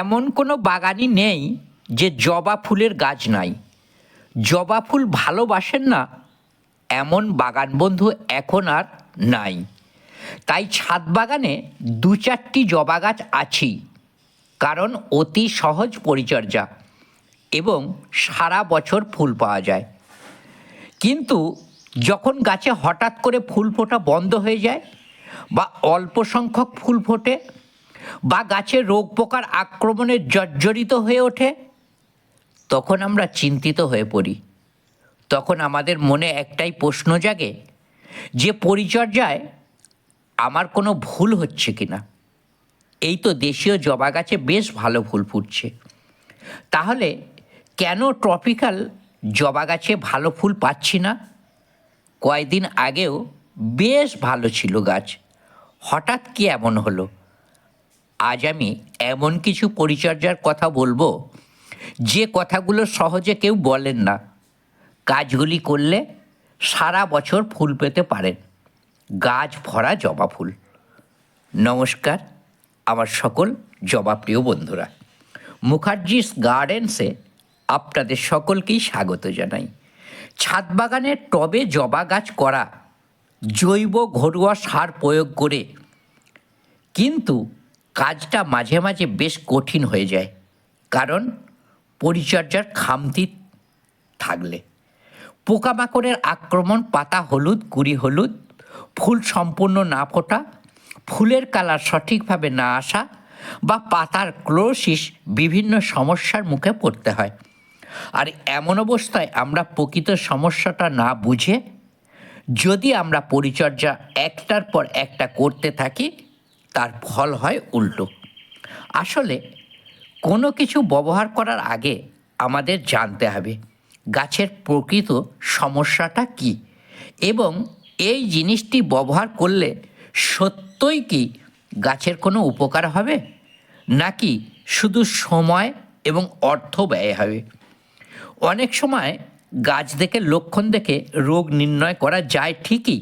এমন কোনো বাগানই নেই যে জবা ফুলের গাছ নাই। জবা ফুল ভালোবাসেন না, এমন বাগান বন্ধু এখন আর নাই। তাই ছাদ বাগানে দু চারটি জবা গাছ আছেই কারণ অতি সহজ পরিচর্যা এবং সারা বছর ফুল পাওয়া যায়। কিন্তু যখন গাছে হঠাৎ করে ফুল ফোটা বন্ধ হয়ে যায় বা অল্প সংখ্যক ফুল ফোটে বা গাছে রোগ পোকার আক্রমণে জর্জরিত হয়ে ওঠে? তখন আমরা চিন্তিত হয়ে পড়ি। তখন আমাদের মনে একটাই প্রশ্ন জাগে, যে পরিচর্যায় আমার কোনো ভুল হচ্ছে কি না এই তো দেশীয় জবা গাছে বেশ ভালো ফুল ফুটছে। তাহলে কেন ট্রপিক্যাল জবা গাছে ভালো ফুল পাচ্ছি না? কয়েকদিন আগেও বেশ ভালো ছিল গাছ। হঠাৎ কি এমন হলো? আজ আমি এমন কিছু পরিচর্যার কথা বলব, যে কথাগুলো সহজে কেউ বলেন না। কাজগুলি করলে সারা বছর ফুল পেতে পারেন। গাছ ভরা জবা ফুল। নমস্কার, আমার সকল জবাপ্রিয় বন্ধুরা। মুখার্জিস গার্ডেন্সে আপনাদের সকলকেই স্বাগত জানাই। ছাদ বাগানের টবে জবা গাছ করা জৈব ঘরোয়া সার প্রয়োগ করে, কিন্তু কাজটা মাঝে মাঝে বেশ কঠিন হয়ে যায়। কারণ পরিচর্যার খামতি থাকলে। পোকামাকড়ের আক্রমণ, পাতা হলুদ, কুড়ি হলুদ, ফুল সম্পূর্ণ না ফোটা, ফুলের কালার সঠিকভাবে না আসা বা পাতার ক্লোসিস বিভিন্ন সমস্যার মুখে পড়তে হয়। আর এমন অবস্থায় আমরা প্রকৃত সমস্যাটা না বুঝে যদি আমরা পরিচর্যা একটার পর একটা করতে থাকি তার ফল হয় উল্টো। আসলে কোনো কিছু ব্যবহার করার আগে আমাদের জানতে হবে, গাছের প্রকৃত সমস্যাটা কি? এবং এই জিনিসটি ব্যবহার করলে সত্যই কি গাছের কোনো উপকার হবে? নাকি শুধু সময় এবং অর্থ ব্যয় হবে? অনেক সময় গাছ দেখে লক্ষণ দেখে রোগ নির্ণয় করা যায় ঠিকই,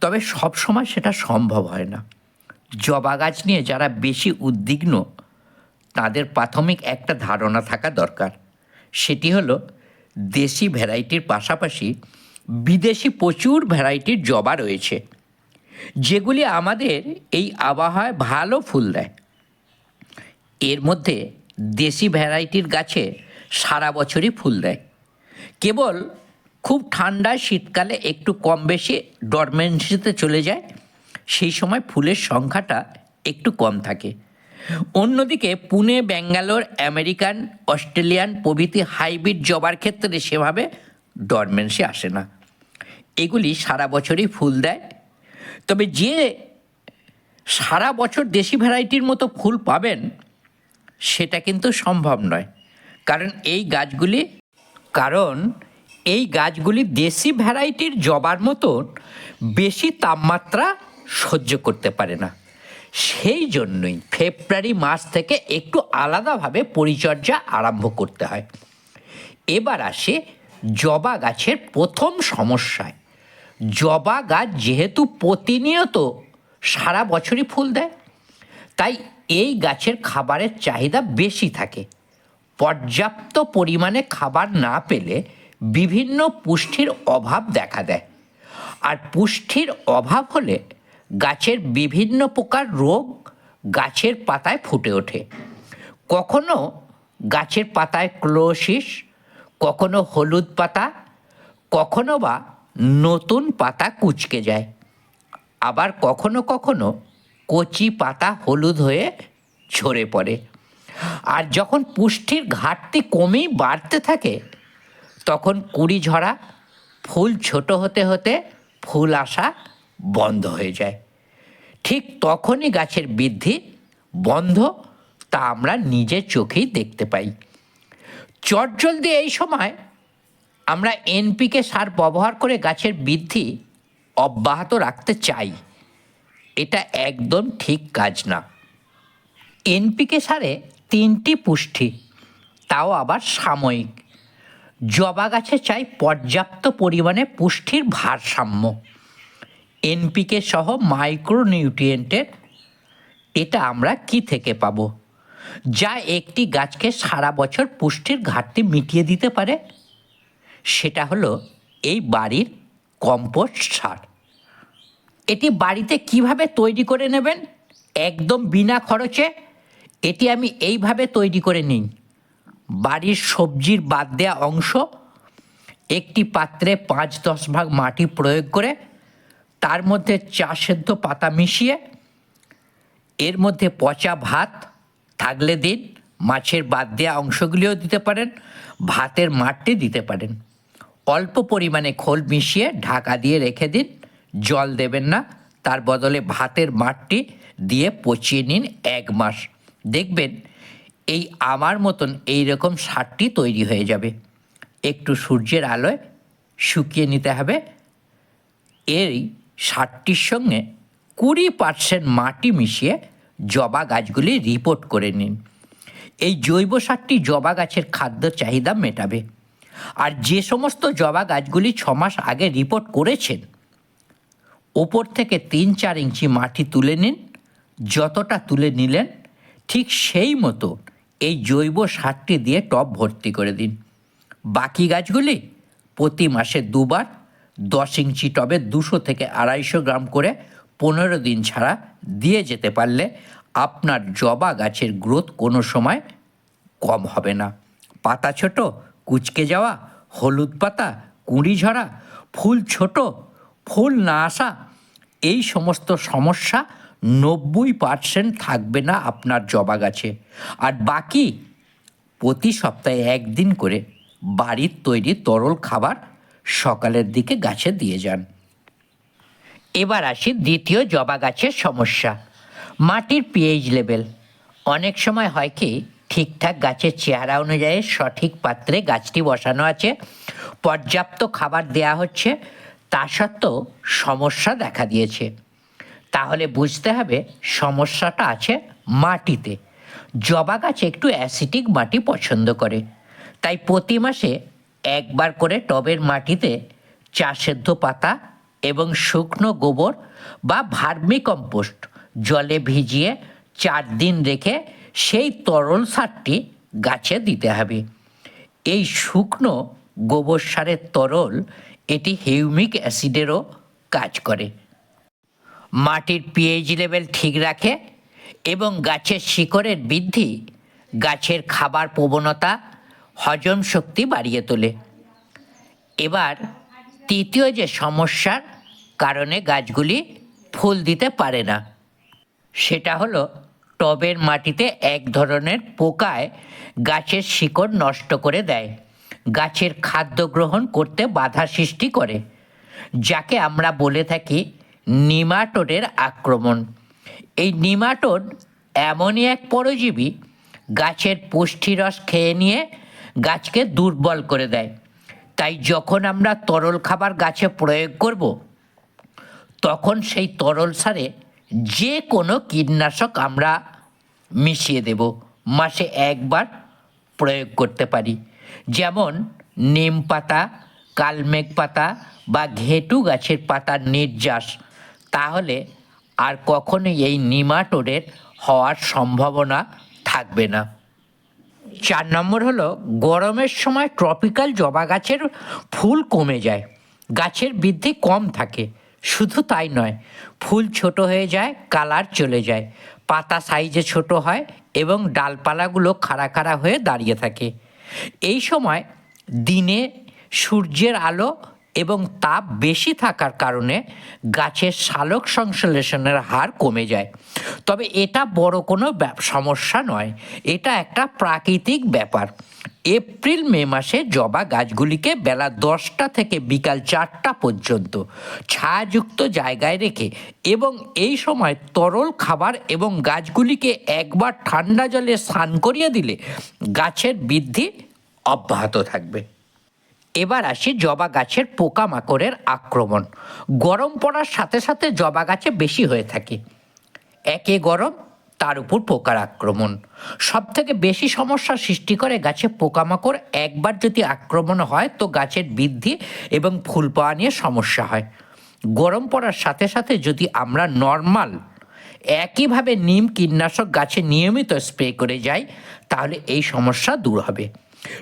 তবে সব সময় সেটা সম্ভব হয় না। জবা গাছ নিয়ে যারা বেশি উদ্বিগ্ন, তাদের প্রাথমিক একটা ধারণা থাকা দরকার। সেটি হলো, দেশি ভ্যারাইটির পাশাপাশি বিদেশি প্রচুর ভ্যারাইটির জবা রয়েছে, যেগুলি আমাদের এই আবহাওয়ায় ভালো ফুল দেয়। এর মধ্যে দেশি ভ্যারাইটির গাছে সারা বছরই ফুল দেয়। কেবল খুব ঠান্ডা শীতকালে একটু কম বেশি ডরমেন্সিতে চলে যায় সেই সময় ফুলের সংখ্যাটা একটু কম থাকে। অন্যদিকে পুনে, ব্যাঙ্গালোর, আমেরিকান, অস্ট্রেলিয়ান প্রভৃতি হাইব্রিড জবার ক্ষেত্রে সেভাবে ডরমেন্সি আসে না। এগুলি সারা বছরই ফুল দেয়। তবে যে সারা বছর দেশি ভ্যারাইটির মতো ফুল পাবেন, সেটা কিন্তু সম্ভব নয়। কারণ এই গাছগুলি, কারণ এই গাছগুলি দেশি ভ্যারাইটির জবার মতন বেশি তাপমাত্রা সহ্য করতে পারে না। সেই জন্যই ফেব্রুয়ারি মাস থেকে একটু আলাদাভাবে পরিচর্যা আরম্ভ করতে হয়। এবার আসে জবা গাছের প্রথম সমস্যায়। জবা গাছ যেহেতু প্রতিনিয়ত সারা বছরই ফুল দেয়, তাই এই গাছের খাবারের চাহিদা বেশি থাকে। পর্যাপ্ত পরিমাণে খাবার না পেলে বিভিন্ন পুষ্টির অভাব দেখা দেয়। আর পুষ্টির অভাব হলে গাছের বিভিন্ন প্রকার রোগ গাছের পাতায় ফুটে ওঠে। কখনো গাছের পাতায় ক্লোসিস, কখনো হলুদ পাতা, কখনো বা নতুন পাতা কুচকে যায়। আবার কখনো কখনো কচি পাতা হলুদ হয়ে ঝরে পড়ে। আর যখন পুষ্টির ঘাটতি কমেই বাড়তে থাকে, তখন কুড়ি ঝরা ফুল ছোট হতে হতে ফুল আসা বন্ধ হয়ে যায়। ঠিক তখনই গাছের বৃদ্ধি বন্ধ, তা আমরা নিজের চোখেই দেখতে পাই। চটজলদি এই সময় আমরা এনপিকে সার ব্যবহার করে গাছের বৃদ্ধি অব্যাহত রাখতে চাই। এটা একদম ঠিক কাজ না। এনপিকে সারে তিনটি পুষ্টি, তাও আবার সাময়িক। জবা গাছে চাই পর্যাপ্ত পরিমাণে পুষ্টির ভারসাম্য। এনপিকে সহ মাইক্রোনিউট্রিয়েন্টের এটা আমরা কি থেকে পাবো? যা একটি গাছকে সারা বছর পুষ্টির ঘাটতি মিটিয়ে দিতে পারে। সেটা হলো এই বাড়ির কম্পোস্ট সার। এটি বাড়িতে কীভাবে তৈরি করে নেবেন? একদম বিনা খরচে। এটি আমি এইভাবে তৈরি করে নিই। বাড়ির সবজির বাদ দেওয়া অংশ, একটি পাত্রে পাঁচ দশ ভাগ মাটি প্রয়োগ করে তার মধ্যে চা সেদ্ধ পাতা মিশিয়ে, এর মধ্যে পচা ভাত থাকলে দিন, মাছের বাদ দেওয়া অংশগুলিও দিতে পারেন, ভাতের মাঠটি দিতে পারেন। অল্প পরিমাণে খোল মিশিয়ে ঢাকা দিয়ে রেখে দিন, জল দেবেন না, তার বদলে ভাতের মাঠটি দিয়ে পচিয়ে নিন এক মাস। দেখবেন এই আমার মতন এই রকম সারটি তৈরি হয়ে যাবে। একটু সূর্যের আলোয় শুকিয়ে নিতে হবে। এই সারটির সঙ্গে কুড়ি পার্সেন্ট মাটি মিশিয়ে জবা গাছগুলি রিপোর্ট করে নিন। এই জৈব সারটি জবা গাছের খাদ্য চাহিদা মেটাবে। আর যে সমস্ত জবা গাছগুলি ছ মাস আগে রিপোর্ট করেছেন, ওপর থেকে তিন চার ইঞ্চি মাটি তুলে নিন। যতটা তুলে নিলেন, ঠিক সেই মতো এই জৈব সারটি দিয়ে টব ভর্তি করে দিন। বাকি গাছগুলি প্রতি মাসে দুবার দশ ইঞ্চি টবে দুশো থেকে আড়াইশো গ্রাম করে পনেরো দিন ছাড়া দিয়ে যেতে পারলে আপনার জবা গাছের গ্রোথ কোনো সময় কম হবে না। পাতা ছোট, কুচকে যাওয়া, হলুদ পাতা, কুঁড়ি ঝরা, ফুল ছোট, ফুল না আসা, এই সমস্ত সমস্যা নব্বই পার্সেন্ট থাকবে না আপনার জবা গাছে। আর বাকি প্রতি সপ্তাহে একদিন করে বাড়ির তৈরি তরল খাবার সকালের দিকে গাছে দিয়ে যান। এবার আসি দ্বিতীয় জবা গাছের সমস্যা। মাটির পিএইচ লেভেল অনেক সময় হয় কি, ঠিকঠাক গাছের চেহারা অনুযায়ী সঠিক পাত্রে গাছটি বসানো আছে, পর্যাপ্ত খাবার দেয়া হচ্ছে, তা সত্ত্বেও সমস্যা দেখা দিয়েছে। তাহলে বুঝতে হবে সমস্যাটা আছে মাটিতে। জবা গাছ একটু অ্যাসিটিক মাটি পছন্দ করে। তাই প্রতি মাসে একবার করে টবের মাটিতে চা সেদ্ধ পাতা এবং শুকনো গোবর বা ভার্মি কম্পোস্ট জলে ভিজিয়ে চার দিন রেখে সেই তরল সারটি গাছে দিতে হবে। এই শুকনো গোবর সারের তরল এটি হিউমিক অ্যাসিডেরও কাজ করে। মাটির পিএইচ লেভেল ঠিক রাখে এবং গাছের শিকড়ের বৃদ্ধি গাছের খাবার প্রবণতা হজম শক্তি বাড়িয়ে তোলে। এবার তৃতীয় যে সমস্যার কারণে গাছগুলি ফুল দিতে পারে না, সেটা হলো টবের মাটিতে এক ধরনের পোকায় গাছের শিকড় নষ্ট করে দেয়। গাছের খাদ্য গ্রহণ করতে বাধা সৃষ্টি করে, যাকে আমরা বলে থাকি নিমাটোডের আক্রমণ। এই নিমাটোড এমনই এক পরজীবী, গাছের পুষ্টিরস খেয়ে নিয়ে গাছকে দুর্বল করে দেয়। তাই যখন আমরা তরল খাবার গাছে প্রয়োগ করব, তখন সেই তরল সারে যে কোনো কীটনাশক আমরা মিশিয়ে দেব, মাসে একবার প্রয়োগ করতে পারি। যেমন নিম পাতা, কালমেঘ পাতা বা ঘেটু গাছের পাতার নির্যাস। তাহলে আর কখনোই এই নিমাটোডের হওয়ার সম্ভাবনা থাকবে না। চার নম্বর হলো, গরমের সময় ট্রপিক্যাল জবা গাছের ফুল কমে যায়। গাছের বৃদ্ধি কম থাকে। শুধু তাই নয়, ফুল ছোট হয়ে যায়, কালার চলে যায়। পাতা সাইজে ছোট হয় এবং ডালপালাগুলো খাড়া খাড়া হয়ে দাঁড়িয়ে থাকে। এই সময় দিনে সূর্যের আলো এবং তাপ বেশি থাকার কারণে গাছের সালোক সংশ্লেষণের হার কমে যায়। তবে এটা বড় কোনো সমস্যা নয়। এটা একটা প্রাকৃতিক ব্যাপার। এপ্রিল, মে মাসে জবা গাছগুলিকে বেলা দশটা থেকে বিকাল চারটা পর্যন্ত ছায়াযুক্ত জায়গায় রেখে এবং এই সময় তরল খাবার এবং গাছগুলিকে একবার ঠান্ডা জলে স্নান করিয়ে দিলে গাছের বৃদ্ধি অব্যাহত থাকবে। এবার আসি জবা গাছের পোকামাকড়ের আক্রমণ। গরম পড়ার সাথে সাথে জবা গাছে বেশি হয়ে থাকে। একে গরম, তার উপর পোকার আক্রমণ। সব থেকে বেশি সমস্যা সৃষ্টি করে গাছে পোকামাকড়, একবার যদি আক্রমণ হয় তো গাছের বৃদ্ধি এবং ফুল পাওয়া নিয়ে সমস্যা হয়। গরম পড়ার সাথে সাথে যদি আমরা নর্মাল, একইভাবে নিম কীটনাশক গাছে নিয়মিত স্প্রে করে যাই, তাহলে এই সমস্যা দূর হবে।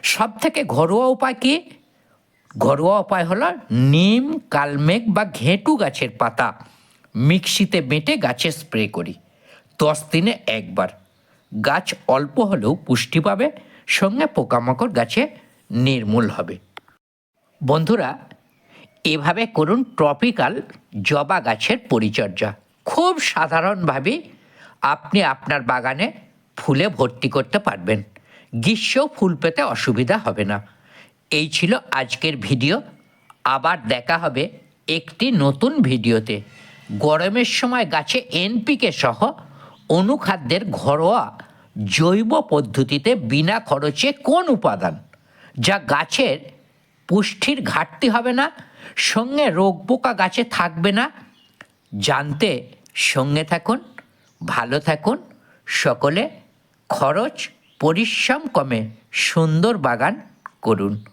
সব থেকে ঘরোয়া উপায় কি? ঘরোয়া উপায় হলো নিম, কালমেঘ বা ঘেঁটু গাছের পাতা মিক্সিতে বেটে গাছে স্প্রে করি। দশ দিনে একবার। গাছ অল্প হলেও পুষ্টি পাবে, সঙ্গে পোকামাকড় গাছে নির্মূল হবে। বন্ধুরা, এভাবে করুন ট্রপিক্যাল জবা গাছের পরিচর্যা। খুব সাধারণভাবে আপনি আপনার বাগানে ফুলে ভর্তি করতে পারবেন। গ্রীষ্মেও ফুল পেতে অসুবিধা হবে না। এই ছিল আজকের ভিডিও। আবার দেখা হবে একটি নতুন ভিডিওতে। গরমের সময় গাছে এনপিকে সহ অনুখাদ্যের ঘরোয়া জৈব পদ্ধতিতে বিনা খরচে কোন উপাদান? যা গাছের পুষ্টির ঘাটতি হবে না, সঙ্গে রোগ পোকা গাছে থাকবে না। জানতে সঙ্গে থাকুন, ভালো থাকুন, সকলে খরচ পরিশ্রম কমে সুন্দর বাগান করুন।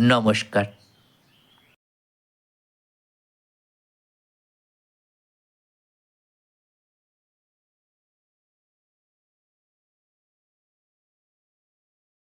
নমস্কার।